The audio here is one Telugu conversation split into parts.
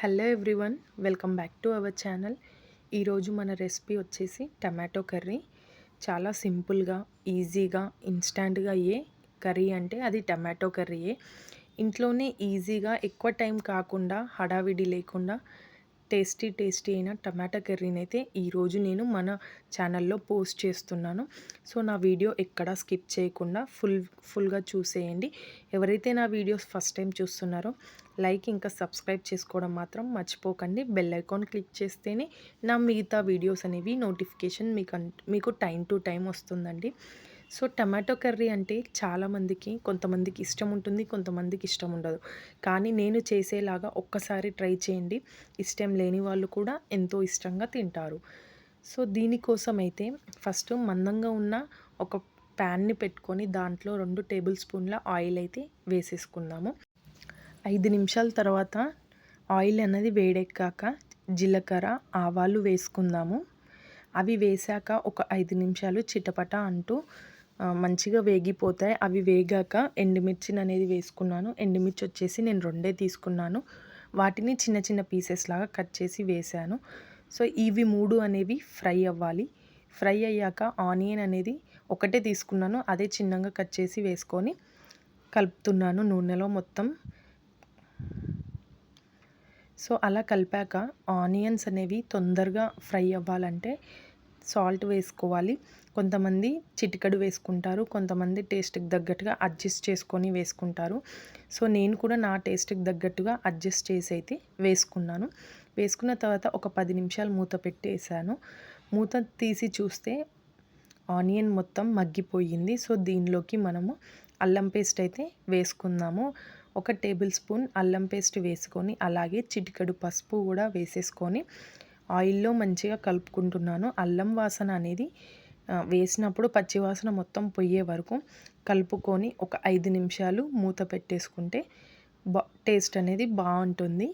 Hello everyone welcome back to our channel. ఈరోజు మన రెసిపీ వచ్చేసి టమాటో కర్రీ. చాలా సింపుల్గా ఈజీగా ఇన్స్టాంట్గా అయ్యే కర్రీ అంటే అది టమాటో కర్రీయే. ఇంట్లోనే ఈజీగా ఎక్కువ టైం కాకుండా హడావిడి లేకుండా టేస్టీ టేస్టీ అయిన టమాటా కర్రీని అయితే ఈరోజు నేను మన ఛానల్లో పోస్ట్ చేస్తున్నాను. సో నా వీడియో ఎక్కడా స్కిప్ చేయకుండా ఫుల్ ఫుల్గా చూసేయండి. ఎవరైతే నా వీడియోస్ ఫస్ట్ టైం చూస్తున్నారో లైక్ ఇంకా సబ్స్క్రైబ్ చేసుకోవడం మాత్రం మర్చిపోకండి. బెల్ ఐకాన్ క్లిక్ చేస్తేనే నా మిగతా వీడియోస్ అనేవి నోటిఫికేషన్ మీకు మీకు టైం టు టైం వస్తుందండి. సో టమాటో కర్రీ అంటే చాలామందికి కొంతమందికి ఇష్టం ఉంటుంది కొంతమందికి ఇష్టం ఉండదు. కానీ నేను చేసేలాగా ఒక్కసారి ట్రై చేయండి. ఇష్టం లేని వాళ్ళు కూడా ఎంతో ఇష్టంగా తింటారు. సో దీనికోసం అయితే ఫస్ట్ మందంగా ఉన్న ఒక ప్యాన్ని పెట్టుకొని దాంట్లో రెండు టేబుల్ స్పూన్ల ఆయిల్ అయితే వేసేసుకుందాము. ఐదు నిమిషాల తర్వాత ఆయిల్ అనేది వేడెక్కాక జీలకర్ర ఆవాలు వేసుకుందాము. అవి వేసాక ఒక ఐదు నిమిషాలు చిటపట అంటూ మంచిగా వేగిపోతాయి. అవి వేగాక ఎండుమిర్చిని అనేది వేసుకున్నాను. ఎండుమిర్చి వచ్చేసి నేను రెండే తీసుకున్నాను. వాటిని చిన్న చిన్న పీసెస్ లాగా కట్ చేసి వేసాను సో ఇవి మూడు అనేవి ఫ్రై అవ్వాలి. ఫ్రై అయ్యాక ఆనియన్ అనేది ఒకటే తీసుకున్నాను. అదే చిన్నగా కట్ చేసి వేసుకొని కలుపుతున్నాను నూనెలో మొత్తం. సో అలా కలిపాక ఆనియన్స్ అనేవి తొందరగా ఫ్రై అవ్వాలంటే సాల్ట్ వేసుకోవాలి. కొంతమంది చిటికడు వేసుకుంటారు కొంతమంది టేస్ట్కి తగ్గట్టుగా అడ్జస్ట్ చేసుకొని వేసుకుంటారు. సో నేను కూడా నా టేస్ట్కి తగ్గట్టుగా అడ్జస్ట్ చేసి అయితే వేసుకున్నాను. వేసుకున్న తర్వాత ఒక పది నిమిషాలు మూత పెట్టేసాను మూత తీసి చూస్తే ఆనియన్ మొత్తం మగ్గిపోయింది. సో దీనిలోకి మనము అల్లం పేస్ట్ అయితే వేసుకుందాము. ఒక టేబుల్ స్పూన్ అల్లం పేస్ట్ వేసుకొని అలాగే చిటికడు పసుపు కూడా వేసేసుకొని ఆయిల్లో మంచిగా కలుపుకుంటున్నాను. అల్లం వాసన అనేది వేసినప్పుడు పచ్చివాసన మొత్తం పొయ్యే వరకు కలుపుకొని ఒక ఐదు నిమిషాలు మూత పెట్టేసుకుంటే బా టేస్ట్ అనేది బాగుంటుంది.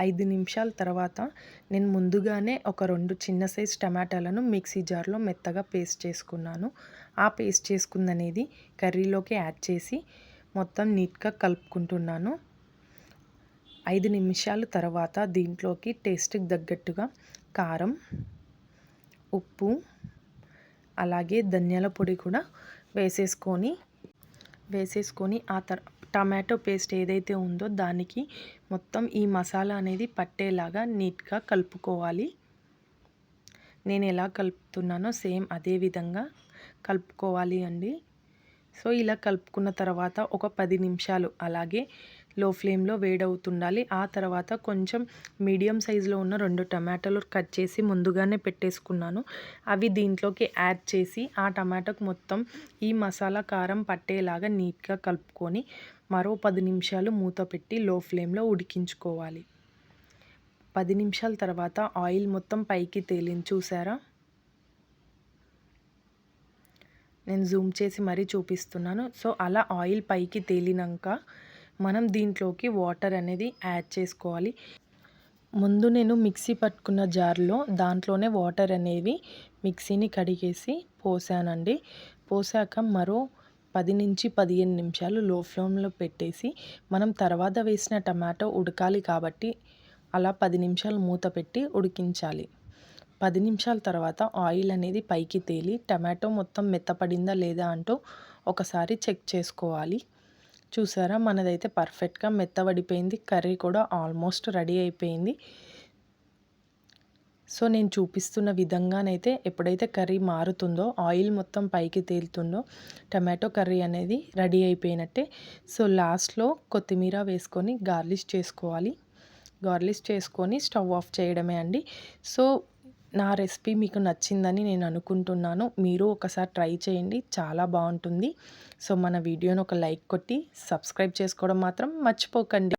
ఐదు నిమిషాల తర్వాత నేను ముందుగానే ఒక రెండు చిన్న సైజ్ టమాటాలను మిక్సీ జార్లో మెత్తగా పేస్ట్ చేసుకున్నాను. ఆ పేస్ట్ చేసుకుందనేది కర్రీలోకి యాడ్ చేసి మొత్తం నీట్గా కలుపుకుంటున్నాను. ఐదు నిమిషాల తర్వాత దీంట్లోకి టేస్ట్కి తగ్గట్టుగా కారం ఉప్పు అలాగే ధనియాల పొడి కూడా వేసేసుకొని వేసేసుకొని ఆ తర్ టమాటో పేస్ట్ ఏదైతే ఉందో దానికి మొత్తం ఈ మసాలా అనేది పట్టేలాగా నీట్గా కలుపుకోవాలి. నేను ఎలా కలుపుతున్నానో సేమ్ అదే విధంగా కలుపుకోవాలి అండి. సో ఇలా కలుపుకున్న తర్వాత ఒక పది నిమిషాలు అలాగే లో ఫ్లేమ్లో వేడవుతుండాలి. ఆ తర్వాత కొంచెం మీడియం సైజులో ఉన్న రెండు టమాటాలు కట్ చేసి ముందుగానే పెట్టేసుకున్నాను. అవి దీంట్లోకి యాడ్ చేసి ఆ టమాటాకు మొత్తం ఈ మసాలా కారం పట్టేలాగా నీట్గా కలుపుకొని మరో పది నిమిషాలు మూత పెట్టి లో ఫ్లేమ్లో ఉడికించుకోవాలి. పది నిమిషాల తర్వాత ఆయిల్ మొత్తం పైకి తేలింది చూసారా? నేను జూమ్ చేసి మరీ చూపిస్తున్నాను. సో అలా ఆయిల్ పైకి తేలినాక మనం దీంట్లోకి వాటర్ అనేది యాడ్ చేసుకోవాలి. ముందు నేను మిక్సీ పట్టుకున్న జార్లో దాంట్లోనే వాటర్ అనేవి మిక్సీని కడిగేసి పోసానండి. పోసాక మరో పది నుంచి పదిహేను నిమిషాలు లో ఫ్లేమ్లో పెట్టేసి మనం తర్వాత వేసిన టమాటో ఉడకాలి కాబట్టి అలా పది నిమిషాలు మూత పెట్టి ఉడికించాలి. పది నిమిషాల తర్వాత ఆయిల్ అనేది పైకి తేలి టమాటో మొత్తం మెత్తపడిందా లేదా అంటూ ఒకసారి చెక్ చేసుకోవాలి. చూసారా? మనదైతే పర్ఫెక్ట్గా మెత్తబడిపోయింది. కర్రీ కూడా ఆల్మోస్ట్ రెడీ అయిపోయింది. సో నేను చూపిస్తున్న విధంగానైతే ఎప్పుడైతే కర్రీ మారుతుందో ఆయిల్ మొత్తం పైకి తేలుతుందో టమాటో కర్రీ అనేది రెడీ అయిపోయినట్టే. సో లాస్ట్లో కొత్తిమీర వేసుకొని గార్లిష్ చేసుకోవాలి. గార్లిష్ చేసుకొని స్టవ్ ఆఫ్ చేయడమే అండి. సో నా రెసిపీ మీకు నచ్చిందని నేను అనుకుంటున్నాను. మీరు ఒకసారి ట్రై చేయండి. చాలా బాగుంటుంది. సో మన వీడియోని ఒక లైక్ కొట్టి సబ్స్క్రైబ్ చేసుకోవడం మాత్రం మర్చిపోకండి.